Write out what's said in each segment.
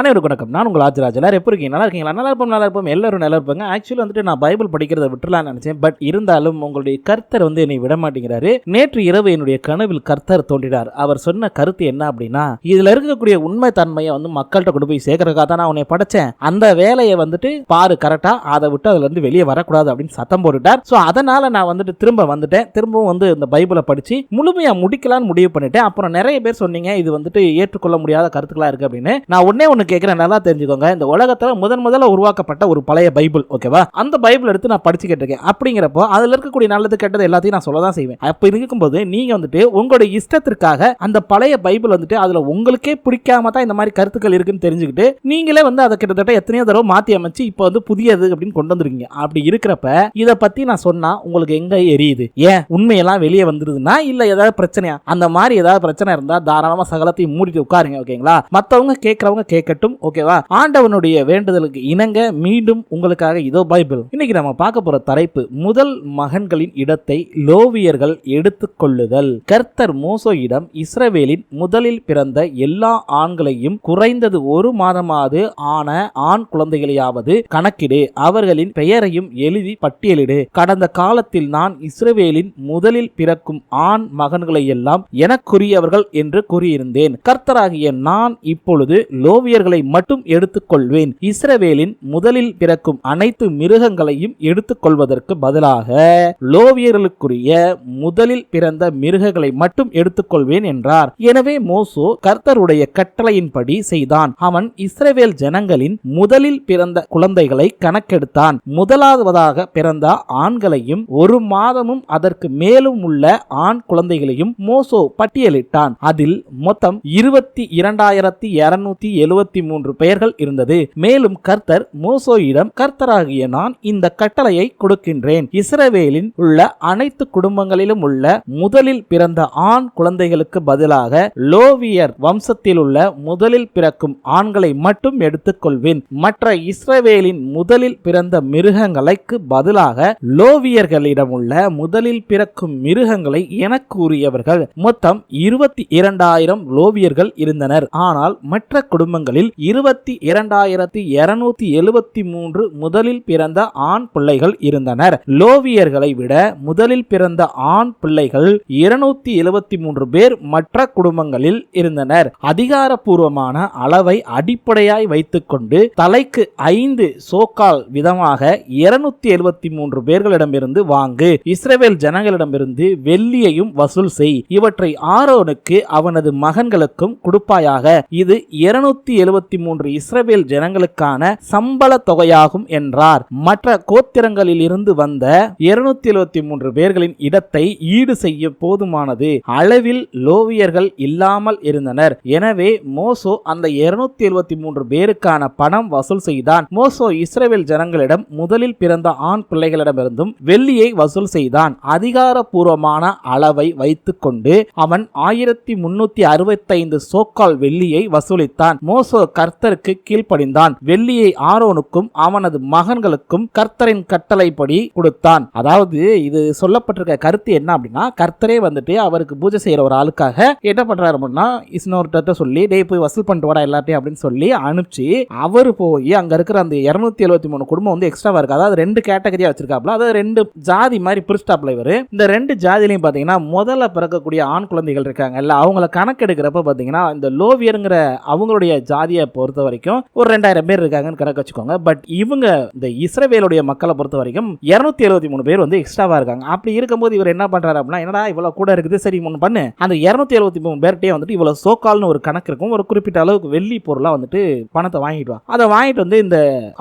அனைவருக்கு வணக்கம். நான் உங்கள் ஆஜராஜ் எல்லாரும் எப்படி இருக்கீங்க? நல்லா இருக்கீங்களா? நல்லா இருப்போம் நல்லா இருப்போம். எல்லாரும் நல்லா இருப்பாங்க. ஆக்சுவலி வந்துட்டு நான் பைபிள் படிக்கிறத விட்டுலாம்னு நினைச்சேன். பட் இருந்தாலும் உங்களுடைய கர்த்தர் வந்து என்னை விட மாட்டேங்கிறாரு. நேற்று இரவு என்னுடைய கனவில் கர்த்தர் தோன்றினார். அவர் சொன்ன கருத்து என்ன அப்படின்னா இதில் இருக்கக்கூடிய உண்மை தன்மையை வந்து மக்கள்கிட்ட கொண்டு போய் சேர்க்கறதுக்காக தான் நான் உன்னை படைச்சேன். அந்த வேலையை வந்துட்டு பாரு கரெக்டா அதை விட்டு அதுல இருந்து வெளியே வரக்கூடாது அப்படின்னு சத்தம் போட்டுட்டார். ஸோ அதனால நான் வந்துட்டு திரும்ப வந்துட்டேன். திரும்பவும் வந்து இந்த பைபிளை படிச்சு முழுமையாக முடிக்கலாம்னு முடிவு பண்ணிட்டேன். அப்புறம் நிறைய பேர் சொன்னீங்க இது வந்துட்டு ஏற்றுக்கொள்ள முடியாத கருத்துக்களா இருக்கு அப்படின்னு. நான் உடனே ஒன்று கேட்குறேன் நல்லா தெரிஞ்சுக்கோங்க. இந்த உலகத்தில் முதன் முதல்ல உருவாக்கப்பட்ட ஒரு பழைய பைபிள் ஓகேவா? அந்த பைபிள் எடுத்து நான் படிச்சுக்கிட்டு இருக்கேன். அப்படிங்கிறப்போ அதில் இருக்கக்கூடிய நல்லது கெட்டது எல்லாத்தையும் நான் சொல்ல தான் செய்வேன். அப்போ இருக்கும்போது நீங்கள் வந்துட்டு உங்களுடைய இஷ்டத்திற்காக அந்த பழைய பைபிள் வந்துட்டு அதில் உங்களுக்கே பிடிக்காம தான் இந்த மாதிரி கருத்துக்கள் இருக்குன்னு தெரிஞ்சுக்கிட்டு நீங்களே வந்து அதை கிட்டத்தட்ட எத்தனையோ தடவை மாற்றி அமைச்சு இப்போ வந்து புதியது அப்படின்னு கொண்டு வந்துருக்கீங்க. அப்படி இருக்கிறப்ப இதை பற்றி நான் சொன்னால் உங்களுக்கு எங்கே எரியுது. ஏன்? உண்மையெல்லாம் வெளியே வந்துருதுன்னா இல்லை ஏதாவது பிரச்சனையா? அந்த மாதிரி ஏதாவது பிரச்சனை இருந்தால் தாராளமாக சகலத்தையும் மூடிட்டு உட்காருங்க ஓகேங்களா? மற்றவங்க கேட்குறவங்க கேட்கட்டும். ஓகேவா ஆண்டவனுடைய வேண்டுதலுக்கு இணங்க மீண்டும் உங்களுக்காக இதோ பைபிள். இன்னைக்கு நம்ம பார்க்க போற தலைப்பு முதல் மகன்களின் இடத்தை லோவியர்கள் எடுத்துக்கொள்ளுதல் கர்த்தர் மோசோயிடம் இஸ்ரவேலின் முதலில் பிறந்த எல்லா ஆண்களையும் குறைந்தது ஒரு மாதமாவது ஆன ஆண் குழந்தைகளையாவது கணக்கிடு அவர்களின் பெயரையும் எழுதி பட்டியலிடு. கடந்த காலத்தில் நான் இஸ்ரவேலின் முதலில் பிறக்கும் ஆண் மகன்களை எல்லாம் எனக்குரியவர்கள் என்று கூறியிருந்தேன். கர்த்தராகிய நான் இப்பொழுது லோவியர்கள் மட்டும் எடுத்துக்கொள்வேன். இஸ்ரவேலின் முதலில் பிறக்கும் அனைத்து மிருகங்களையும் எடுத்துக்கொள்வதற்கு பதிலாக லோவியர்களுக்குரிய முதலில் பிறந்த மிருகங்களை மட்டும் எடுத்துக்கொள்வேன் என்றார். எனவே மோசோ கர்த்தருடைய கட்டளையின்படி செய்தான். அவன் இஸ்ரவேல் ஜனங்களின் முதலில் பிறந்த குழந்தைகளை கணக்கெடுத்தான். முதலாவதாக பிறந்த ஆண்களையும் ஒரு மாதமும் அதற்கு மேலும் உள்ள ஆண் குழந்தைகளையும் மோசோ பட்டியலிட்டான். அதில் மொத்தம் இருபத்தி இரண்டாயிரத்தி இருநூத்தி எழுபத்தி எழுவத்தி மூன்று பெயர்கள் இருந்தது. மேலும் கர்த்தர் மோசோயிடம் கர்த்தராகிய நான் இந்த கட்டளையை கொடுக்கின்றேன். இஸ்ரவேலின் உள்ள அனைத்து குடும்பங்களிலும் உள்ள முதலில் பிறந்த ஆண் குழந்தைகளுக்கு பதிலாக லோவியர் வம்சத்தில் உள்ள முதலில் பிறக்கும் ஆண்களை மட்டும் எடுத்துக்கொள்வேன். மற்ற இஸ்ரவேலின் முதலில் பிறந்த மிருகங்களுக்கு பதிலாக லோவியர்களிடம் உள்ள முதலில் பிறக்கும் மிருகங்களை எனக்கு உரியவர்கள் மொத்தம் இருபத்தி இரண்டாயிரம் லோவியர்கள் இருந்தனர். ஆனால் மற்ற குடும்பங்களில் இருபத்தி இரண்டாயிரத்தி இருநூத்தி எழுபத்தி மூன்று முதலில் பிறந்த ஆண் பிள்ளைகள் இருந்தனர். லோவியர்களை விட முதலில் பிறந்த ஆண் பிள்ளைகள் இருநூத்தி எழுபத்தி மூன்று பேர் மற்ற குடும்பங்களில் இருந்தனர். அதிகாரப்பூர்வமான அளவை அடிப்படையாய் வைத்துக்கொண்டு தலைக்கு ஐந்து சோக்கால் விதமாக இருநூத்தி எழுபத்தி மூன்று பேர்களிடமிருந்து வாங்கு. இஸ்ரேல் ஜனங்களிடமிருந்து வெள்ளியையும் வசூல் செய். இவற்றை ஆரோனுக்கு அவனது மகன்களுக்கும் கொடுப்பாயாக. இது இருநூத்தி எழுபத்தி மூன்று இஸ்ரேல் ஜனங்களுக்கான சம்பள தொகையாகும் என்றார். மற்ற கோத்திரங்களில் இருந்து வந்த இருநூத்தி எழுபத்தி மூன்று பேர்களின் இடத்தை ஈடு செய்ய போதுமானது. அளவில் லோவியர்கள் இல்லாமல் இருந்தனர். எனவே மோசோ அந்த இருநூத்தி எழுபத்தி மூன்று பேருக்கான பணம் வசூல் செய்தான். மோசோ இஸ்ரேல் ஜனங்களிடம் முதலில் பிறந்த ஆண் பிள்ளைகளிடமிருந்தும் வெள்ளியை வசூல் செய்தான். அதிகாரப்பூர்வமான அளவை வைத்துக்கொண்டு அவன் ஆயிரத்தி முன்னூத்தி அறுபத்தைந்து சோக்கால் வெள்ளியை வசூலித்தான். மோசோ கர்த்தருக்கு கீழ்ப்படிந்தான். வெள்ளியை ஆரோனுக்கும் அவனது மகன்களுக்கும் கர்த்தரின் கட்டளைப்படி கொடுத்தான். அதாவது இது சொல்லப்பட்டிருக்க கருத்து என்ன அப்படின்னா கர்த்தரே வந்துட்டு அவருக்கு பூஜை செய்யற ஒரு ஆளுக்காக என்ன பண்றாரு அப்படின்னா இஸ்னோர்ட்ட சொல்லி டே போய் வசூல் பண்ணிட்டு வாடா எல்லாத்தையும் அப்படின்னு சொல்லி அனுப்பிச்சு அவர் போய் அங்க இருக்கிற அந்த இருநூத்தி எழுபத்தி மூணு குடும்பம் வந்து எக்ஸ்ட்ராவா இருக்கு. அதாவது ரெண்டு கேட்டகரியா வச்சிருக்காப்ல அதாவது ரெண்டு ஜாதி மாதிரி பிரிஸ்டாப்ல இவர். இந்த ரெண்டு ஜாதிலையும் பாத்தீங்கன்னா முதல்ல பிறக்கக்கூடிய ஆண் குழந்தைகள் இருக்காங்கல்ல அவங்கள கணக்கெடுக்கிறப்ப பாத்தீங்கன்னா இந்த லோவியருங்கிற அவங்களுடைய ஜாதி ஜாதியை பொறுத்த வரைக்கும் ஒரு ரெண்டாயிரம் பேர் இருக்காங்கன்னு கணக்கு வச்சுக்கோங்க. பட் இவங்க இந்த இஸ்ரவேலுடைய மக்களை பொறுத்த வரைக்கும் இரநூத்தி எழுபத்தி மூணு பேர் வந்து எக்ஸ்ட்ராவா இருக்காங்க. அப்படி இருக்கும்போது இவர் என்ன பண்றாரு அப்படின்னா என்னடா இவ்வளவு கூட இருக்குது சரி ஒன்று பண்ணு. அந்த இருநூத்தி எழுபத்தி மூணு பேர்கிட்டே வந்துட்டு இவ்வளவு சோக்கால்னு ஒரு கணக்கு இருக்கும். ஒரு குறிப்பிட்ட அளவுக்கு வெள்ளி பொருளாக வந்துட்டு பணத்தை வாங்கிட்டு வா. அதை வாங்கிட்டு வந்து இந்த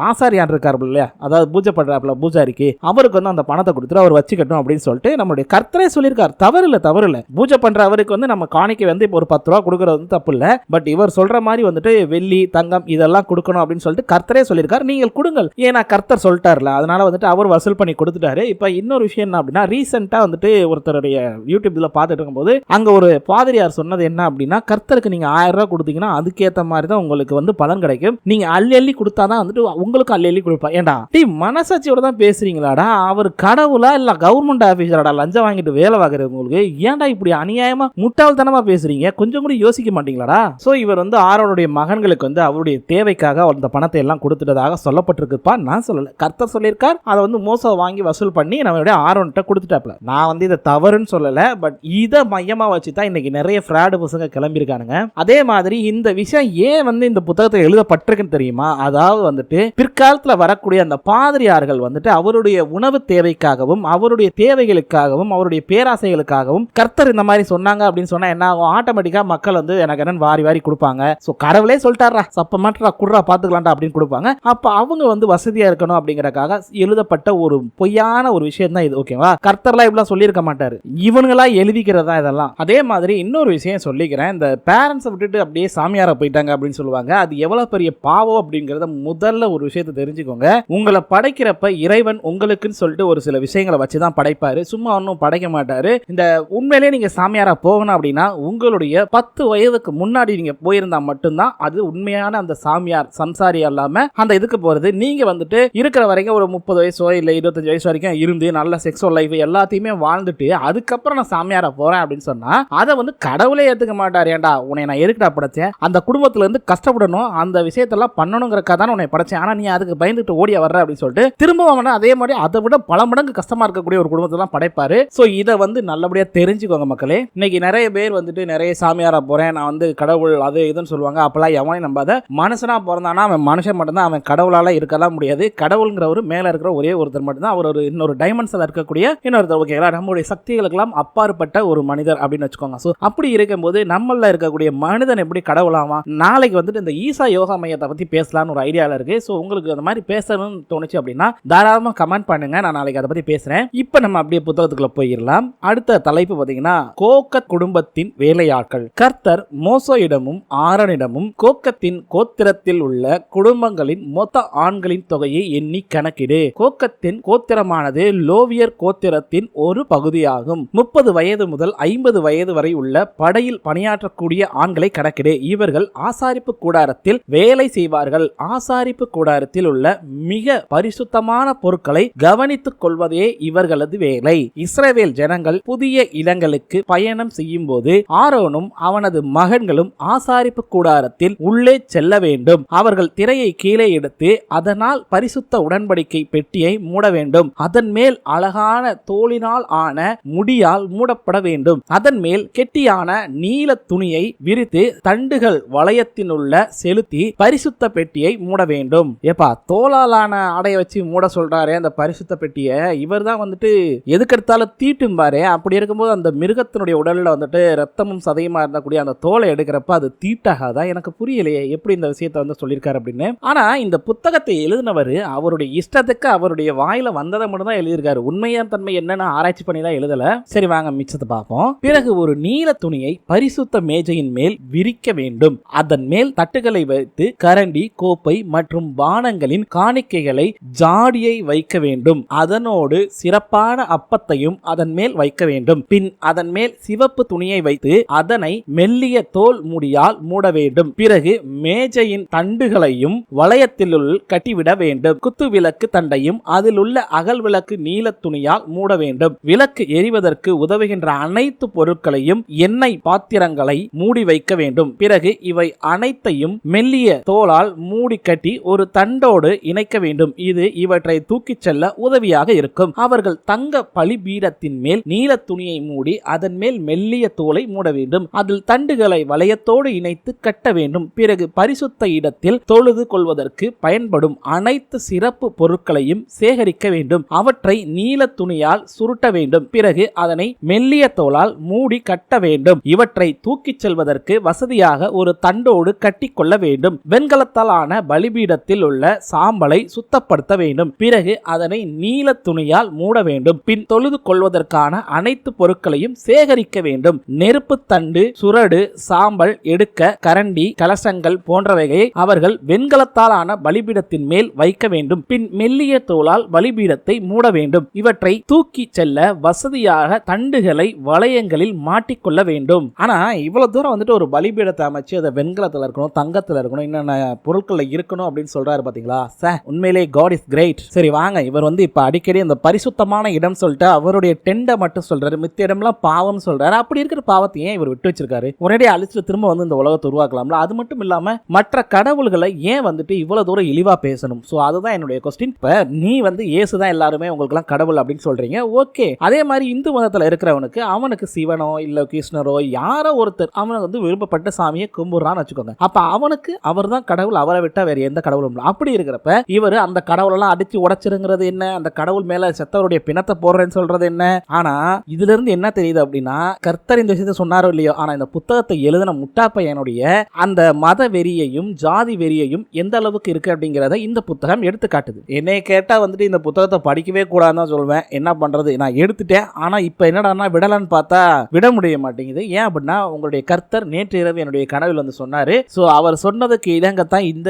ஆசாரியான் இருக்காரு இல்லையா? அதாவது பூஜை பண்றாப்புல பூஜாரிக்கு அவருக்கு வந்து அந்த பணத்தை கொடுத்துட்டு அவர் வச்சுக்கட்டும் அப்படின்னு சொல்லிட்டு நம்மளுடைய கர்த்தரே சொல்லியிருக்கார். தவறு இல்லை தவறு இல்லை பூஜை பண்ற அவருக்கு வந்து நம்ம காணிக்கை வந்து இப்போ ஒரு பத்து ரூபா கொடுக்கறது வந்து தப்பு இல்லை. பட் இவர் சொல்ற மாதிரி வந்துட்டு வெள்ளி தங்கம் இதெல்லாம் கொடுக்கணும் அப்படின்னு சொல்லிட்டு கர்த்தரே சொல்லியிருக்காரு. நீங்கள் கொடுங்கள். ஏன்னா கர்த்தர் சொல்லிட்டார்ல. அதனால வந்துட்டு அவர் வசூல் பண்ணி கொடுத்துட்டாரு. இப்போ இன்னொரு விஷயம் என்ன அப்படின்னா ரீசெண்டாக வந்துட்டு ஒருத்தருடைய யூடியூப்ல பார்த்துட்டு இருக்கும்போது அங்கே ஒரு பாதிரியார் சொன்னது என்ன அப்படின்னா கர்த்தருக்கு நீங்கள் ஆயிரம் ரூபா கொடுத்தீங்கன்னா அதுக்கேற்ற மாதிரி தான் உங்களுக்கு வந்து பலன் கிடைக்கும். நீங்க அள்ளி அள்ளி கொடுத்தாதான் வந்துட்டு உங்களுக்கு அள்ளி அள்ளி கொடுப்பா. ஏன்டா டீ மனசாட்சியோட தான் பேசுறீங்களாடா? அவர் கடவுளா இல்ல கவர்மெண்ட் ஆஃபீஸராடா லஞ்சம் வாங்கிட்டு வேலை வாங்குறது உங்களுக்கு? ஏன்டா இப்படி அநியாயமா முட்டாள்தனமா பேசுறீங்க? கொஞ்சம் கூட யோசிக்க மாட்டீங்களாடா? சோ இவர் வந்து ஆரோடைய மகன்கள் ஜனங்களுக்கு வந்து அவருடைய தேவைக்காக அந்த பணத்தை எல்லாம் கொடுத்துட்டதாக சொல்லப்பட்டிருக்குப்பா. நான் சொல்லலை. கர்த்தர் சொல்லியிருக்கார். அதை வந்து மோசம் வாங்கி வசூல் பண்ணி நம்மளுடைய ஆரோன்ட்ட கொடுத்துட்டாப்ல நான் வந்து இதை தவறுன்னு சொல்லலை. பட் இதை மையமா வச்சு தான் இன்னைக்கு நிறைய ஃப்ராடு பசங்க கிளம்பியிருக்கானுங்க. அதே மாதிரி இந்த விஷயம் ஏன் வந்து இந்த புத்தகத்தில் எழுதப்பட்டிருக்குன்னு தெரியுமா? அதாவது வந்துட்டு பிற்காலத்தில் வரக்கூடிய அந்த பாதிரியார்கள் வந்துட்டு அவருடைய உணவு தேவைக்காகவும் அவருடைய தேவைகளுக்காகவும் அவருடைய பேராசைகளுக்காகவும் கர்த்தர் இந்த மாதிரி சொன்னாங்க அப்படின்னு சொன்னா என்ன ஆகும்? ஆட்டோமேட்டிக்கா மக்கள் வந்து எனக்கு என்னன்னு வாரி வாரி கொடுப்பாங்க. ஸோ கடவுளே மாட்டாரா சப்ப மாட்டா குடுறா பார்த்துக்கலாம்டா அப்படின்னு கொடுப்பாங்க. அப்போ அவங்க வந்து வசதியாக இருக்கணும் அப்படிங்கிறக்காக எழுதப்பட்ட ஒரு பொய்யான ஒரு விஷயம் தான் இது ஓகேவா? கர்த்தர்லாம் இப்படிலாம் சொல்லியிருக்க மாட்டாரு. இவனுங்களா எழுதிக்கிறதா இதெல்லாம். அதே மாதிரி இன்னொரு விஷயம் சொல்லிக்கிறேன். இந்த பேரண்ட்ஸை விட்டுட்டு அப்படியே சாமியாரை போயிட்டாங்க அப்படின்னு சொல்லுவாங்க. அது எவ்வளோ பெரிய பாவம் அப்படிங்கிறத முதல்ல ஒரு விஷயத்தை தெரிஞ்சுக்கோங்க. உங்களை படைக்கிறப்ப இறைவன் உங்களுக்குன்னு சொல்லிட்டு ஒரு சில விஷயங்களை வச்சு தான் படைப்பார். சும்மா ஒன்றும் படைக்க மாட்டார். இந்த உண்மையிலேயே நீங்கள் சாமியாராக போகணும் அப்படின்னா உங்களுடைய பத்து வயதுக்கு முன்னாடி நீங்கள் போயிருந்தா மட்டும்தான் அது உண்மையான அந்த சாமியார் சம்சாரி அல்லாம. அந்த இதுக்கு போறது. நீங்க வந்துட்டு இருக்கிற வரைக்கும் ஒரு முப்பது வயசோ இல்லை இருபத்தஞ்சு வயசு வரைக்கும் இருந்து நல்ல செக்ஸுவல் லைஃப் எல்லாத்தையுமே வாழ்ந்துட்டு அதுக்கப்புறம் நான் சாமியாரா போறேன் அப்படின்னு சொன்னா அதை வந்து கடவுளே ஏத்துக்க மாட்டார். ஏன்டா உன்னை நான் எதுக்குடா படைச்சேன் அந்த குடும்பத்துல இருந்து கஷ்டப்படணும். அந்த விஷயத்தெல்லாம் பண்ணணுங்கிறக்காக தான் உன்னை படைச்சேன். ஆனா நீ அதுக்கு பயந்துட்டு ஓடிய வர்ற அப்படின்னு சொல்லிட்டு திரும்ப அவனை அதே மாதிரி அதை விட பல மடங்கு கஷ்டமா இருக்கக்கூடிய ஒரு குடும்பத்தை தான் படைப்பாரு. ஸோ இதை வந்து நல்லபடியா தெரிஞ்சுக்கோங்க மக்களே. இன்னைக்கு நிறைய பேர் வந்துட்டு நிறைய சாமியாரா போறேன். நான் வந்து கடவுள் அது இதுன்னு சொல்லுவாங்க. அப்பெல்லாம் பகவானே நம்பாத மனுஷனா பிறந்தானா அவன் மனுஷன் மட்டும்தான் அவன் கடவுளால இருக்கலாம் முடியாது. கடவுளுங்கிறவர் மேல இருக்கிற ஒரே ஒருத்தர் மட்டும்தான். அவர் ஒரு இன்னொரு டைமென்ஷன்ல இருக்கக்கூடிய இன்னொருத்தர். ஓகேங்களா நம்மளுடைய சக்திகளுக்கெல்லாம் அப்பாற்பட்ட ஒரு மனிதர் அப்படின்னு வச்சுக்கோங்க. ஸோ அப்படி இருக்கும்போது நம்மள இருக்கக்கூடிய மனிதன் எப்படி கடவுளாமா நாளைக்கு வந்துட்டு இந்த ஈசா யோகா மையத்தை பத்தி பேசலாம்னு ஒரு ஐடியால இருக்கு. ஸோ உங்களுக்கு அந்த மாதிரி பேசணும்னு தோணுச்சு அப்படின்னா தாராளமா கமெண்ட் பண்ணுங்க. நான் நாளைக்கு அதை பத்தி பேசுறேன். இப்போ நம்ம அப்படியே புத்தகத்துக்குள்ள போயிடலாம். அடுத்த தலைப்பு பார்த்தீங்கன்னா கோக்க குடும்பத்தின் வேலையாட்கள். கர்த்தர் மோசோயிடமும் ஆரனிடமும் கோக்கத்தின் கோத்திரத்தில் உள்ள குடும்பங்களின் மொத்த ஆண்களின் தொகையை எண்ணி கணக்கிடு. கோக்கத்தின் கோத்திரமானது லோவியர் கோத்திரத்தின் ஒரு பகுதியாகும். முப்பது வயது முதல் ஐம்பது வயது வரை உள்ள படையில் பணியாற்றக்கூடிய ஆண்களை கணக்கிடு. இவர்கள் ஆசாரிப்பு கூடாரத்தில் வேலை செய்வார்கள். ஆசாரிப்பு கூடாரத்தில் உள்ள மிக பரிசுத்தமான பொருட்களை கவனித்துக் கொள்வதே இவர்களது வேலை. இஸ்ரவேல் ஜனங்கள் புதிய இடங்களுக்கு பயணம் செய்யும் போது ஆரோனும் அவனது மகன்களும் ஆசாரிப்பு கூடாரத்தில் உள்ளே செல்ல வேண்டும். அவர்கள் திரையை கீழே எடுத்து அதனால் பரிசுத்த உடன்படிக்கை பெட்டியை மூட வேண்டும். அதன் மேல் அழகான தோளினால் ஆன முடியால் மூடப்பட வேண்டும். அதன் மேல் கெட்டியான நீல துணியை விரித்து தண்டுகள் வளையத்தினுள்ள செலுத்தி பரிசுத்த பெட்டியை மூட வேண்டும். ஏப்பா தோளாலான ஆடையை வச்சு மூட சொல்றாரு அந்த பரிசுத்த பெட்டியை. இவர் தான் வந்துட்டு எதுக்கெடுத்தாலும் தீட்டும் பாரு. அப்படி இருக்கும்போது அந்த மிருகத்தினுடைய உடல்ல வந்துட்டு ரத்தமும் சதையுமா இருந்தக்கூடிய அந்த தோலை எடுக்கிறப்ப அது தீட்டாகாதான் எனக்கு புரிய புரியலையே எப்படி இந்த விஷயத்தை வந்து சொல்லியிருக்காரு அப்படின்னு. ஆனால் இந்த புத்தகத்தை எழுதினவர் அவருடைய இஷ்டத்துக்கு அவருடைய வாயில வந்ததை மட்டும் தான் எழுதியிருக்காரு. உண்மையான தன்மை என்னன்னு ஆராய்ச்சி பண்ணி தான் எழுதல. சரி வாங்க மிச்சத்தை பார்ப்போம். பிறகு ஒரு நீல துணியை பரிசுத்த மேஜையின் மேல் விரிக்க வேண்டும். அதன் மேல் தட்டுகளை வைத்து கரண்டி கோப்பை மற்றும் பானங்களின் காணிக்கைகளை ஜாடியை வைக்க வேண்டும். அதனோடு சிறப்பான அப்பத்தையும் அதன் மேல் வைக்க வேண்டும். பின் அதன் மேல் சிவப்பு துணியை வைத்து அதனை மெல்லிய தோல் முடியால் மூட வேண்டும். பிறகு மேஜையின் தண்டுகளையும் வளையத்திலுள் கட்டிவிட வேண்டும். குத்து விளக்கு தண்டையும் அதில் உள்ள அகல் விளக்கு நீல துணியால் மூட வேண்டும். விளக்கு எரிவதற்கு உதவுகின்ற அனைத்து பொருட்களையும் எண்ணெய் பாத்திரங்களை மூடி வைக்க வேண்டும். பிறகு இவை அனைத்தையும் மெல்லிய தோலால் மூடி கட்டி ஒரு தண்டோடு இணைக்க வேண்டும். இது இவற்றை தூக்கிச் செல்ல உதவியாக இருக்கும். அவர்கள் தங்க பலிபீடத்தின் மேல் நீல துணியை மூடி அதன் மேல் மெல்லிய தோலை மூட வேண்டும். அதில் தண்டுகளை வளையத்தோடு இணைத்து கட்ட வேண்டும். பிறகு பரிசுத்த இடத்தில் தொழுது கொள்வதற்கு பயன்படும் அனைத்து சிறப்பு பொருட்களையும் சேகரிக்க வேண்டும். அவற்றை நீல துணியால் சுருட்ட வேண்டும். பிறகு அதனை மெல்லிய தோலால் மூடி கட்ட வேண்டும். இவற்றை தூக்கிச் செல்வதற்கு வசதியாக ஒரு தண்டோடு கட்டிக்கொள்ள வேண்டும். வெண்கலத்தால் ஆன பலிபீடத்தில் உள்ள சாம்பலை சுத்தப்படுத்த வேண்டும். பிறகு அதனை நீல துணியால் மூட வேண்டும். பின் தொழுது கொள்வதற்கான அனைத்து பொருட்களையும் சேகரிக்க வேண்டும். நெருப்பு தண்டு சுரடு சாம்பல் எடுக்க கரண்டி கலச கலசங்கள் போன்றவைகளை அவர்கள் வெண்கலத்தால் ஆன பலிபீடத்தின் மேல் வைக்க வேண்டும். பின் மெல்லிய தோலால் பலிபீடத்தை மூட வேண்டும். இவற்றை தூக்கி செல்ல வசதியாக தண்டுகளை வளையங்களில் மாட்டிக்கொள்ள வேண்டும். ஆனா இவ்வளவு தூரம் வந்துட்டு ஒரு பலிபீடத்தை அமைச்சு அதை வெண்கலத்துல இருக்கணும் தங்கத்தில் இருக்கணும் என்னென்ன பொருட்கள்ல இருக்கணும் அப்படின்னு சொல்றாரு பாத்தீங்களா? சே உண்மையிலே காட் இஸ் கிரேட் சரி வாங்க. இவர் வந்து இப்ப அடிக்கடி அந்த பரிசுத்தமான இடம் சொல்லிட்டு அவருடைய டெண்டை மட்டும் சொல்றாரு. மித்த இடம்லாம் பாவம் சொல்றாரு. அப்படி இருக்கிற பாவத்தை ஏன் இவர் விட்டு வச்சிருக்காரு? ஒரேடியே அழிச்சு திரும்ப வந்து இந்த உலகத்தை உருவாக்கலாம்ல? அது மட்டும் மட்டும் இல்லாம மற்ற கடவுள்களை ஏன் வந்துட்டு இவ்வளவு தூரம் இழிவா பேசணும்? சோ அதுதான் என்னுடைய கொஸ்டின் இப்ப நீ வந்து இயேசு தான் எல்லாருமே உங்களுக்குலாம் கடவுள் அப்படின்னு சொல்றீங்க. ஓகே அதே மாதிரி இந்து மதத்துல இருக்கிறவனுக்கு அவனுக்கு சிவனோ இல்ல கிருஷ்ணரோ யாரோ ஒருத்தர் அவனுக்கு வந்து விருப்பப்பட்ட சாமியை கும்பிடுறான்னு வச்சுக்கோங்க. அப்ப அவனுக்கு அவர் தான் கடவுள் அவரை விட்டா வேற எந்த கடவுளும் இல்லை. அப்படி இருக்கிறப்ப இவர் அந்த கடவுளெல்லாம் அடிச்சு உடைச்சிருங்கிறது என்ன? அந்த கடவுள் மேல செத்தவருடைய பிணத்தை போடுறேன்னு சொல்றது என்ன? ஆனா இதுல இருந்து என்ன தெரியுது அப்படின்னா கர்த்தர் இந்த விஷயத்த சொன்னாரோ இல்லையோ ஆனா இந்த புத்தகத்தை எழுதின முட்டாப்பையனுடைய அந்த மத வெறியையும் ஜாதி வெறியையும் எந்த அளவுக்கு இருக்கு அப்படிங்கிறத இந்த புத்தகம் எடுத்து காட்டுது. என்னை கேட்டால் வந்துட்டு இந்த புத்தகத்தை படிக்கவே கூடாதுன்னு தான் சொல்வேன். என்ன பண்றது? நான் எடுத்துட்டேன். ஆனால் இப்போ என்னடான்னா விடலான்னு பார்த்தா விட முடிய மாட்டேங்குது. ஏன் அப்படின்னா உங்களுடைய கர்த்தர் நேற்று இரவு என்னுடைய கனவில் வந்து சொன்னாரு. ஸோ அவர் சொன்னதுக்கு இணங்கத்தான் இந்த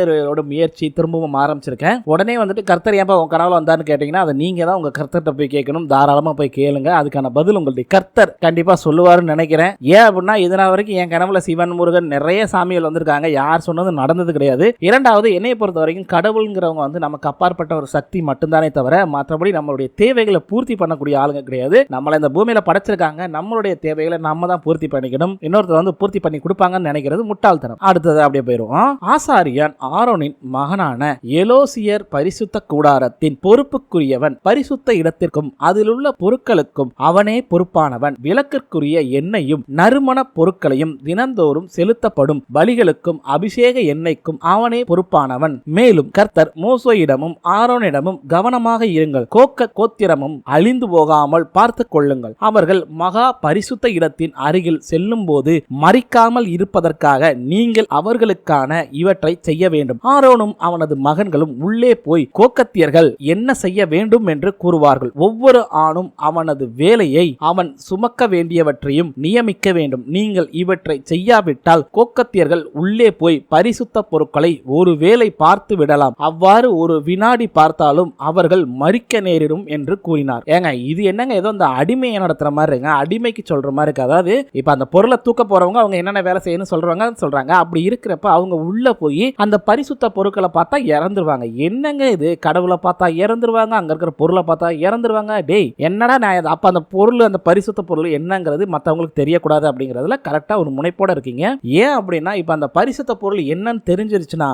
முயற்சி. திரும்பவும் ஆரம்பிச்சிருக்கேன். உடனே வந்துட்டு கர்த்தர் ஏன்பா உங்க கனவில் வந்தாருன்னு கேட்டீங்கன்னா அதை நீங்க தான் உங்க கர்த்தர்கிட்ட போய் கேட்கணும். தாராளமாக போய் கேளுங்க. அதுக்கான பதில் உங்களுடைய கர்த்தர் கண்டிப்பாக சொல்லுவாருன்னு நினைக்கிறேன். ஏன் அப்படின்னா இதனால் வரைக்கும் என் கனவுல சிவன் முருகன் நிறைய சாமிகள் வந்திருக்காங்க. யார் சொன்னது நடந்தது கிடையாது. இரண்டாவது என்னை பொறுத்த வரைக்கும் கடவுளுங்கிறவங்க வந்து நமக்கு அப்பாற்பட்ட ஒரு சக்தி மட்டும்தானே தவிர மற்றபடி நம்மளுடைய தேவைகளை பூர்த்தி பண்ணக்கூடிய ஆளுங்க கிடையாது. நம்மளை இந்த பூமியில படைச்சிருக்காங்க. நம்மளுடைய தேவைகளை நம்ம தான் பூர்த்தி பண்ணிக்கணும். இன்னொருத்தர் வந்து பூர்த்தி பண்ணி கொடுப்பாங்கன்னு நினைக்கிறது முட்டாள்தனம். அடுத்தது அப்படியே போயிடுவோம். ஆசாரியன் ஆரோனின் மகனான எலோசியர் பரிசுத்த கூடாரத்தின் பொறுப்புக்குரியவன். பரிசுத்த இடத்திற்கும் அதிலுள்ள பொருட்களுக்கும் அவனே பொறுப்பானவன். விளக்கிற்குரிய எண்ணெயும் நறுமண பொருட்களையும் தினந்தோறும் செலுத்தப்படும் பலிகளுக்கும் அபிஷேக எண்ணெய்க்கும் அவனே பொறுப்பானவன். மேலும் கர்த்தர் மோசோயிடமும் ஆரோனிடமும் கவனமாக இருங்கள். கோக்க கோத்திரமும் அழிந்து போகாமல் பார்த்து கொள்ளுங்கள். அவர்கள் மகா பரிசுத்த இடத்தின் அருகில் செல்லும் போது மறிக்காமல் இருப்பதற்காக நீங்கள் அவர்களுக்கான இவற்றை செய்ய வேண்டும். ஆரோனும் அவனது மகன்களும் உள்ளே போய் கோக்கத்தியர்கள் என்ன செய்ய வேண்டும் என்று கூறுவார்கள். ஒவ்வொரு ஆணும் அவனது வேலையை அவன் சுமக்க வேண்டியவற்றையும் நியமிக்க வேண்டும். நீங்கள் இவற்றை செய்யாவிட்டால் கோக்கத்தியர்கள் உள்ளே போய் பரிசுத்த பொருட்களை ஒரு வேளை பார்த்து விடலாம். அவ்வாறு ஒரு வினாடி பார்த்தாலும் அவர்கள் மறிக்க நேரிடும் என்று கூறினார். ஏங்க இது என்னங்க? ஏதோ இந்த அடிமையை நடத்துற மாதிரி இருங்க அடிமைக்கு சொல்ற மாதிரி இருக்கு. அதாவது இப்ப அந்த பொருளை தூக்க போறவங்க அவங்க என்னென்ன வேலை செய்யணும்னு சொல்றாங்க சொல்றாங்க. அப்படி இருக்கிறப்ப அவங்க உள்ள போய் அந்த பரிசுத்த பொருட்களை பார்த்தா இறந்துருவாங்க. என்னங்க இது? கடவுளை பார்த்தா இறந்துருவாங்க அங்க இருக்கிற பொருளை பார்த்தா இறந்துருவாங்க? டேய் என்னடா நான் அப்ப அந்த பொருள் அந்த பரிசுத்த பொருள் என்னங்கிறது மத்தவங்களுக்கு தெரியக்கூடாது அப்படிங்கிறதுல கரெக்டா ஒரு முனைப்போட இருக்கீங்க. ஏன் அப்படின்னா இப்ப அந்த பரி பரிசுத்த பொருள் என்னன்னு தெரிஞ்சிருச்சுன்னா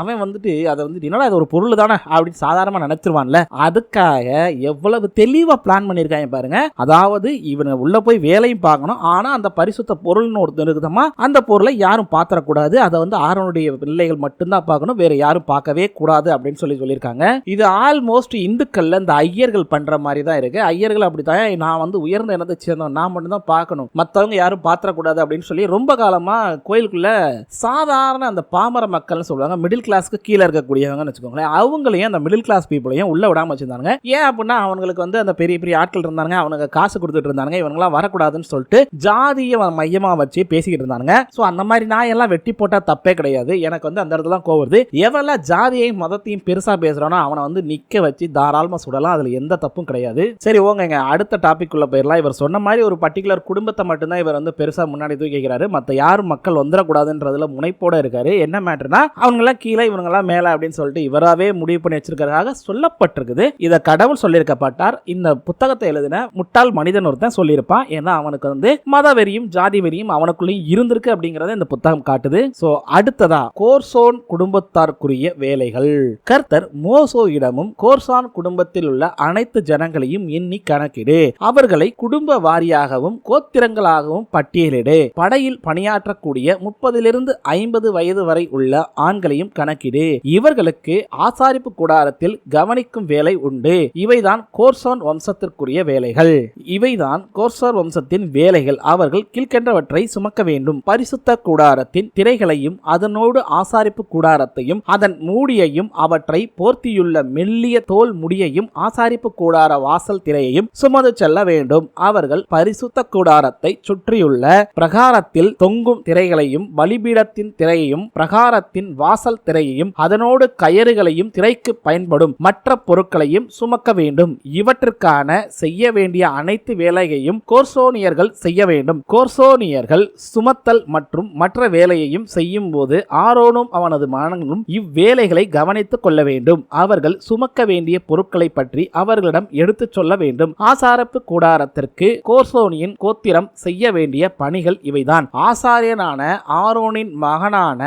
அவன் வந்துட்டு அதை வந்து என்னடா அது ஒரு பொருள் தானே அப்படின்னு சாதாரணமாக நினைச்சிருவான்ல. அதுக்காக எவ்வளவு தெளிவாக பிளான் பண்ணியிருக்காங்க பாருங்க. அதாவது இவனை உள்ளே போய் வேலையும் பார்க்கணும். ஆனால் அந்த பரிசுத்த பொருள்னு ஒருத்தர் இருக்குதமா அந்த பொருளை யாரும் பாத்திரக்கூடாது. அதை வந்து ஆரோனுடைய பிள்ளைகள் மட்டும்தான் பார்க்கணும். வேற யாரும் பார்க்கவே கூடாது அப்படின்னு சொல்லி சொல்லியிருக்காங்க. இது ஆல்மோஸ்ட் இந்துக்கள்ல இந்த ஐயர்கள் பண்ற மாதிரி தான் இருக்கு. ஐயர்கள் அப்படித்தான் நான் வந்து உயர்ந்த இனத்தை சேர்ந்தவன் நான் மட்டும்தான் பார்க்கணும். மற்றவங்க யாரும் பாத்திரக்கூடாது அப்படின்னு சொல்லி ரொம்ப காலமா கோயிலுக்குள்ள சாதாரண அந்த பாமர மக்கள்னு சொல்லுவாங்க மிடில் கிளாஸ்க்கு கீழே இருக்கக்கூடியவங்கன்னு வச்சுக்கோங்களேன் அவங்களையும் அந்த மிடில் கிளாஸ் பீப்புளையும் உள்ளே விடாம வச்சிருந்தாங்க ஏன் அப்படின்னா அவங்களுக்கு வந்து அந்த பெரிய பெரிய ஆட்கள் இருந்தாங்க அவனுக்கு காசு கொடுத்துட்டு இருந்தாங்க இவங்களாம் வரக்கூடாதுன்னு சொல்லிட்டு ஜாதியை மையமாக வச்சு பேசிக்கிட்டு இருந்தாங்க ஸோ அந்த மாதிரி நான் எல்லாம் வெட்டி போட்டால் தப்பே கிடையாது. எனக்கு வந்து அந்த இடத்துல தான் கோவருது எவெல்லாம் ஜாதியையும் மதத்தையும் பெருசாக பேசுகிறானோ அவனை வந்து நிற்க வச்சு தாராளமாக சுடலாம். அதில் எந்த தப்பும் கிடையாது. சரி ஓங்கங்க அடுத்த டாபிக் உள்ள போயிடலாம். இவர் சொன்ன மாதிரி ஒரு பர்டிகுலர் குடும்பத்தை மட்டும்தான் இவர் வந்து பெருசாக முன்னாடி தூக்கிக்கிறாரு மற்ற யாரும் மக்கள் வந்துடக்கூடாதுன்றதுல முனைப்போட இருக்காரு. என்ன மேட்டர்னா அவங்கெல்லாம் கீழே இவங்கெல்லாம் மேல அப்படின்னு சொல்லிட்டு இவராகவே முடிவு பண்ணி வச்சிருக்கிறதாக சொல்லப்பட்டிருக்குது. இதை கடவுள் சொல்லியிருக்கப்பட்டார் இந்த புத்தகத்தை எழுதின முட்டாள் மனிதன் ஒருத்தன் சொல்லியிருப்பான். ஏன்னா அவனுக்கு வந்து மத வெறியும் ஜாதி வெறியும் அவனுக்குள்ளேயும் இருந்திருக்கு அப்படிங்கறத இந்த புத்தகம் காட்டுது. ஸோ அடுத்ததா கோர்சோன் குடும்பத்தாருக்குரிய வேலைகள். கர்த்தர் மோசோயிடமும் கோர்சான் குடும்பத்தில் உள்ள அனைத்து ஜனங்களையும் எண்ணி கணக்கிடு. அவர்களை குடும்ப வாரியாகவும் கோத்திரங்களாகவும் பட்டியலிடு. படையில் பணியாற்றக்கூடிய முப்பதிலிருந்து ஐம்பது ஐம்பது வயது வரை உள்ள ஆண்களையும் கணக்கிடு. இவர்களுக்கு ஆசாரிப்பு கூடாரத்தில் கவனிக்கும் வேலை உண்டு. இவைதான் கோர்சான் வம்சத்திற்குரிய வேலைகள். இவைதான் கோர்சார் வம்சத்தின் வேலைகள். அவர்கள் கீழ்கண்டவற்றை சுமக்க வேண்டும். பரிசுத்த கூடாரத்தின் திரைகளையும் அதனோடு ஆசாரிப்பு கூடாரத்தையும் அதன் மூடியையும் அவற்றை போர்த்தியுள்ள மெல்லிய தோல் முடியையும் ஆசாரிப்பு கூடார வாசல் திரையையும் சுமந்து செல்ல வேண்டும். அவர்கள் பரிசுத்த கூடாரத்தை சுற்றியுள்ள பிரகாரத்தில் தொங்கும் திரைகளையும் பலிபீடத்தின் திரையையும் பிரகாரத்தின் வாசல் திரையையும் அதனோடு கயறுகளையும் திரைக்கு பயன்படும் மற்ற பொருட்களையும் சுமக்க வேண்டும். இவற்றிற்கான செய்ய வேண்டிய அனைத்து வேலையையும் கோர்சோனியர்கள் செய்ய வேண்டும். கோர்சோனியர்கள் சுமத்தல் மற்றும் மற்ற வேலையையும் செய்யும் போது ஆரோனும் அவனது மனங்களும் இவ்வேலைகளை கவனித்துக் கொள்ள வேண்டும். அவர்கள் சுமக்க வேண்டிய பொருட்களை பற்றி அவர்களிடம் எடுத்துச் சொல்ல வேண்டும். ஆசாரப்பு கூடாரத்திற்கு கோர்சோனியின் கோத்திரம் செய்ய வேண்டிய பணிகள் இவைதான். ஆசாரியனான ஆரோனின் மகனான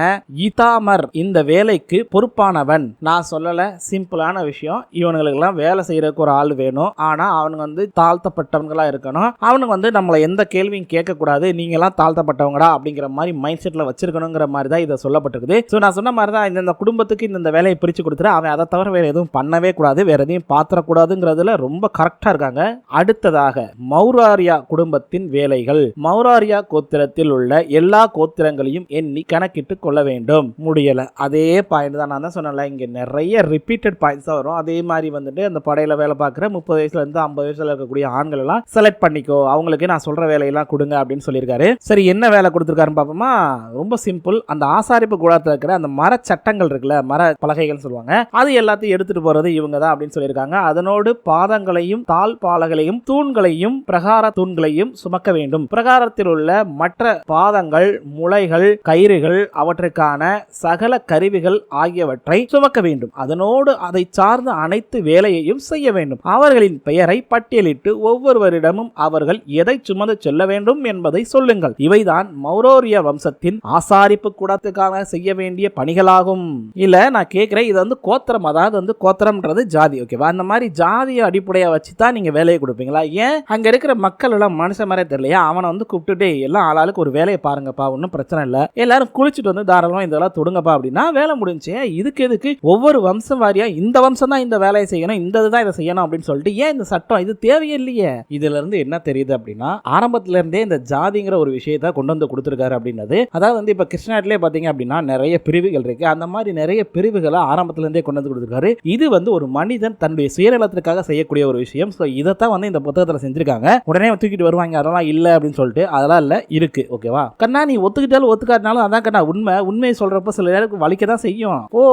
இதாமர் இந்த வேலைக்கு பொறுப்பானவன். நான் சொல்லல சிம்பிளான விஷயம். இவனுங்களுக்கெல்லாம் வேலை செய்யறதுக்கு ஒரு ஆள் வேணும். ஆனா அவனுங்க வந்து தாழ்த்தப்பட்டவங்களா இருக்கணும். அவனுக்கு வந்து நம்மளை எந்த கேள்வியும் கேட்கக்கூடாது. நீங்களாம் தாழ்த்தப்பட்டவங்கடா அப்படிங்கிற மாதிரி மைண்ட் செட்டில் வச்சிருக்கணுங்கிற மாதிரி தான் இதை சொல்லப்பட்டிருக்குது. ஸோ நான் சொன்ன மாதிரி தான் இந்த குடும்பத்துக்கு இந்த வேலையை பிரித்து கொடுத்துட்டு அவன் அதை தவிர வேற எதுவும் பண்ணவே கூடாது. வேற எதையும் பாத்திரக்கூடாதுங்கிறதுல ரொம்ப கரெக்டாக இருக்காங்க. அடுத்ததாக மௌராரியா குடும்பத்தின் வேலைகள். மௌராரியா கோத்திரத்தில் உள்ள எல்லா கோத்திரங்களையும் எண்ணி கணக்கிட்டு கொள்ள வேண்டும். முடியல. அதே பாயிண்ட் தான். நான் தான் சொன்னேன்ல இங்க நிறைய ரிப்பீட்டட் பாயிண்ட்ஸ் தான் வரும். அதே மாதிரி வந்துட்டு அந்த படையில வேலை பார்க்குற முப்பது வயசுல இருந்து ஐம்பது வயசுல இருக்கக்கூடிய ஆண்கள் எல்லாம் செலக்ட் பண்ணிக்கோ. அவங்களுக்கு நான் சொல்ற வேலையெல்லாம் கொடுங்க அப்படின்னு சொல்லியிருக்காரு. சரி என்ன வேலை கொடுத்துருக்காருன்னு பார்ப்போமா? ரொம்ப சிம்பிள் அந்த ஆசாரிப்பு கூடத்தில் இருக்கிற அந்த மர சட்டங்கள் இருக்குல்ல மர பலகைகள் சொல்லுவாங்க. அது எல்லாத்தையும் எடுத்துட்டு போறது இவங்க தான் அப்படின்னு சொல்லியிருக்காங்க. அதனோடு பாதங்களையும் தாழ் பாலகளையும் தூண்களையும் பிரகார தூண்களையும் சுமக்க வேண்டும். பிரகாரத்தில் உள்ள மற்ற பாதங்கள் முளைகள் கயிறுகள் அவற்றுக்கான சகல கருவிகள் ஆகியவற்றை சுமக்க வேண்டும். அதனோடு அதை சார்ந்த அனைத்து வேலையையும் செய்ய வேண்டும். அவர்களின் பெயரை பட்டியலிட்டு ஒவ்வொருவரிடமும் அவர்கள் எதை சுமந்து செல்ல வேண்டும் என்பதை சொல்லுங்கள். இவைதான் மௌரோரிய வம்சத்தின் ஆசாரிப்பு கூடத்துக்காக செய்ய வேண்டிய பணிகளாகும். இல்ல நான் கேட்கிறேன் இது வந்து கோத்திரம் அதாவது வந்து கோத்திரம்ன்றது ஜாதி ஓகேவா அந்த மாதிரி ஜாதியை அடிப்படையா வச்சு தான் நீங்க வேலையை கொடுப்பீங்களா? ஏன்? அங்க இருக்கிற மக்கள் எல்லாம் மனுஷன் மாதிரி தெரியலையா? அவனை வந்து கூப்பிட்டுட்டு எல்லாம் ஆளாளுக்கு ஒரு வேலையை பாருங்கப்பா ஒன்றும் பிரச்சனை இல்லை. எல்லாரும் குளிச்சுட்டு வந்து தாராளமாக இதெல்லாம் தொடுங்கப்பா அப்படின்னா வேலை முடிஞ்சு இதுக்கு எதுக்கு? ஒவ்வொரு வம்சம் வாரியா இந்த வம்சம் தான் இந்த வேலையை செய்யணும் இந்த இதுதான் இதை செய்யணும் அப்படின்னு சொல்லிட்டு ஏன் இந்த சட்டம் இது தேவையே இல்லையே? இதுல இருந்து என்ன தெரியுது அப்படின்னா ஆரம்பத்துல இருந்தே இந்த ஜாதிங்கிற ஒரு விஷயத்தை கொண்டு வந்து கொடுத்துருக்காரு அப்படின்னது. அதாவது வந்து இப்ப கிருஷ்ணாட்டிலே பாத்தீங்க அப்படின்னா நிறைய பிரிவுகள் இருக்கு. அந்த மாதிரி நிறைய பிரிவுகளை ஆரம்பத்துல இருந்தே கொண்டு வந்து கொடுத்துருக்காரு. இது வந்து ஒரு மனிதன் தன்னுடைய சுயநலத்திற்காக செய்யக்கூடிய ஒரு விஷயம். ஸோ இதைத்தான் வந்து இந்த புத்தகத்தில் செஞ்சிருக்காங்க. உடனே தூக்கிட்டு வருவாங்க அதெல்லாம் இல்லை அப்படின்னு சொல்லிட்டு அதெல்லாம் இல்லை இருக்கு. ஓகேவா கண்ணா நீ ஒத்துக்கிட்டாலும் ஒத்துக்காட்டினாலும் அதான் கண்ணா உண்மை உண்மையை சொல்றப்ப சில நேரம் வலிக்க தான் செய்யும். ஓ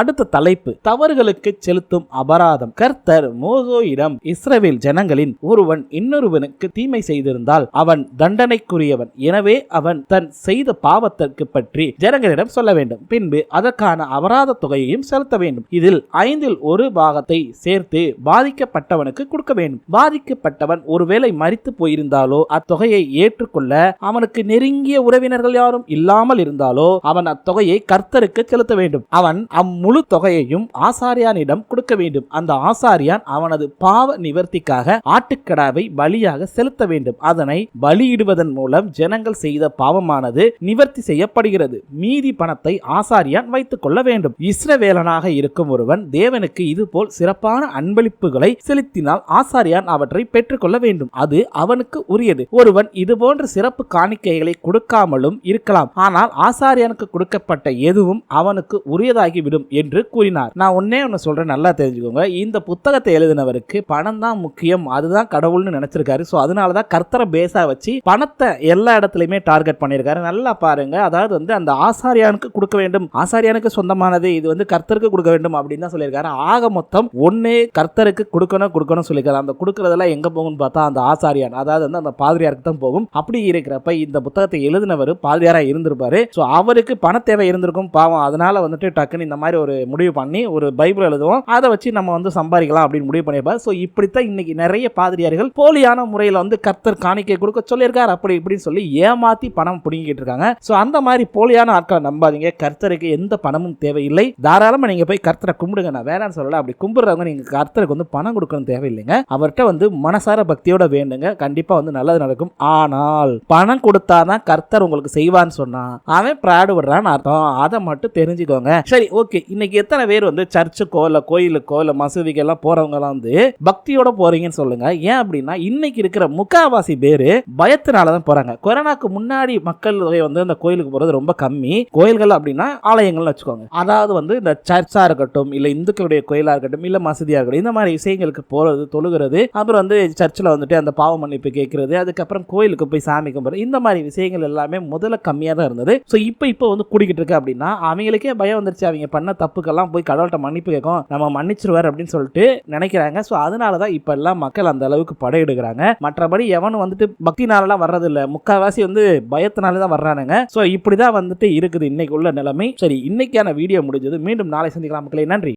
அடுத்த தலைப்பு. தவறுகளுக்கு செலுத்தும் அபராதம். கர்த்தர் மோசோயிடம் இஸ்ரவேல் ஜனங்களின் ஒருவன் இன்னொருவனுக்கு தீமை செய்திருந்தால் அவன் தண்டனைக்குரியவன். எனவே அவன் தன் செய்த பாவத்திற்கு பற்றி ஜனங்களிடம் சொல்ல வேண்டும். பின்பு அதற்கான அபராத தொகையையும் செலுத்த வேண்டும். இதில் ஐந்தில் ஒரு பாகத்தை சேர்த்து பாதிக்கப்பட்டவனுக்கு கொடுக்க வேண்டும். பாதிக்கப்பட்டவன் ஒருவேளை மறித்து போயிருந்தாலோ அத்தொகையை ஏற்றுக்கொள்ள அவனுக்கு நெருங்கிய உறவினர்கள் யாரும் இல்லாமல் இருந்தாலோ அவன் அத்தொகையை கர்த்தருக்கு செலுத்த வேண்டும். அவன் அம்முழு தொகையையும் ஆசாரியானிடம் கொடுக்க வேண்டும். அந்த ஆசாரியான் அவனது பாவ நிவர்த்திக்காக ஆட்டுக்கடாவை பலியாக செலுத்த வேண்டும். அதனை பலியிடுவதன் மூலம் ஜனங்கள் செய்த பாவமானது நிவர்த்தி செய்யப்படுகிறது. மீதி பணத்தை ஆசாரியான் வைத்துக் கொள்ள வேண்டும். இஸ்ரவேலனாக இருக்கும் ஒருவன் தேவனுக்கு இதுபோல் சிறப்பான அன்பளிப்புகளை செலுத்தினால் ஆசாரியான் அவற்றை பெற்றுக்கொள்ள வேண்டும். அது அவனுக்கு உரியது. ஒருவன் இதுபோன்ற சிறப்பு காணிக்கைகளை கொடுக்காமலும் இருக்கலாம். ஆனால் ஆசாரியனுக்கு கொடுக்கப்பட்ட எதுவும் அவனுக்கு உரியதாகிவிடும் என்று கூறினார். நான் ஒன்னே ஒன்று சொல்றேன் நல்லா தெரிஞ்சுக்கோங்க. இந்த புத்தகத்தை எழுதினவருக்கு பணம் தான் முக்கியம் அதுதான் கடவுள்னு நினைச்சிருக்காரு. ஸோ அதனால தான் கர்த்தரை பேஸா வச்சு பணத்தை எல்லா இடத்துலையுமே டார்கெட் பண்ணியிருக்காரு. நல்லா பாருங்க அதாவது வந்து அந்த ஆசாரியானுக்கு கொடுக்க வேண்டும். ஆசாரியானுக்கு சொந்தமானது இது வந்து கர்த்தருக்கு கொடுக்க வேண்டும் அப்படின்னு தான் சொல்லியிருக்காரு. ஆக மொத்தம் ஒன்னே கர்த்தருக்கு கொடுக்கணும் கொடுக்கணும் சொல்லியிருக்காரு. அந்த கொடுக்கறதெல்லாம் எங்க போகும்னு பார்த்தா அந்த ஆசாரியான் அதாவது வந்து அந்த பாதிரியாருக்கு தான் போகும். அப்படி இருக்கிறப்ப இந்த புத்தகத்தை எழுதினவர் பாதிரியாரா இருந்திருப்பாரு. ஸோ அவருக்கு பண தேவை இருந்திருக்கும் பாவம். அதனால வந்துட்டு டக்குன்னு இந்த மாதிரி ஒரு முடிவு பண்ணி ஒரு பைபிள் எழுதுவோம். அதை வச்சு நம்ம வந்து சம்பாதிக்கலாம் அப்படின்னு முடிவு பண்ணியிருப்பார். ஸோ இப்படித்தான் இன்னைக்கு நிறைய பாதிரியார்கள் போலியான முறையில் வந்து கர்த்தர் காணிக்கை கொடுக்க சொல்லியிருக்கார். அப்படி இப்படின்னு சொல்லி ஏமாத்தி பணம் பிடுங்கிட்டு இருக்காங்க. ஸோ அந்த மாதிரி போலியான ஆட்களை நம்பாதீங்க. கர்த்தருக்கு எந்த பணமும் தேவையில்லை. தாராளமாக நீங்க போய் கர்த்தரை கும்பிடுங்க. நான் வேணாம்னு சொல்லல. அப்படி கும்பிடுறவங்க நீங்க கர்த்தருக்கு வந்து பணம் கொடுக்கணும் தேவையில்லைங்க. அவர்கிட்ட வந்து மனசார பக்தியோட வேண்டுங்க. கண்டிப்பா வந்து நல்லது நடக்கும். ஆனால் பணம் கொடுத்தாதான் கர்த்தர் உங்களுக்கு செய்வான்னு சொன்னா அவன் பிராடு விடுறான்னு அர்த்தம். அதை மட்டும் தெரிஞ்சுக்கோங்க. சரி ஓகே இன்னைக்கு எத்தனை பேர் வந்து சர்ச்சுக்கோ இல்லை கோயிலுக்கோ இல்லை மசூதிக்கெல்லாம் போறவங்கலாம் வந்து பக்தியோட போறீங்கன்னு சொல்லுங்க. ஏன் அப்படின்னா இன்னைக்கு இருக்கிற முக்காவாசி பேர் பயத்தினால தான் போறாங்க. கொரோனாக்கு முன்னாடி மக்கள் தொகை வந்து அந்த கோயிலுக்கு போறது ரொம்ப கம்மி. கோயில்கள் அப்படின்னா ஆலயங்கள்னு வச்சுக்கோங்க. அதாவது வந்து இந்த சர்ச்சா இருக்கட்டும் இல்ல இந்துக்களுடைய கோயிலா இருக்கட்டும் இல்ல மசூதியா இருக்கட்டும் இந்த மாதிரி விஷயங்களுக்கு போறது தொழுகிறது அப்புறம் வந்து சர்ச்சில் வந்துட்டு அந்த பாவ மன்னிப்பு கேட்கறது அதுக்கப்புறம் கோயிலுக்கு போய் சாமி கும்பிட்றது இந்த மாதிரி விஷயங்கள் எல்லாமே முதல்ல கம்மியாக தான் இருந்தது. ஸோ இப்போ இப்போ வந்து கூடிக்கிட்டு இருக்கு அப்படின்னா அவங்களுக்கே பயம் வந்துருச்சு. அவங்க பண்ண தப்புக்கெல்லாம் போய் கடவுள்கிட்ட மன்னிப்பு கேட்கும். நம்ம மன்னிச்சிருவார் அப்படின்னு சொல்லிட்டு நினைக்கிறாங்க. ஸோ அதனால தான் இப்போ எல்லாம் மக்கள் அந்த அளவுக்கு படையெடுக்கிறாங்க. மற்றபடி எவனும் வந்துட்டு பக்தினாலலாம் வர்றதில்ல. முக்கால்வாசி வந்து பயத்தினால தான் வர்றானுங்க. ஸோ இப்படி தான் வந்துட்டு இருக்குது இன்னைக்கு உள்ள நிலைமை. சரி இன்னைக்கான வீடியோ முடிஞ்சது. மீண்டும் நாளை சந்திக்கலாம் மக்களே. நன்றி.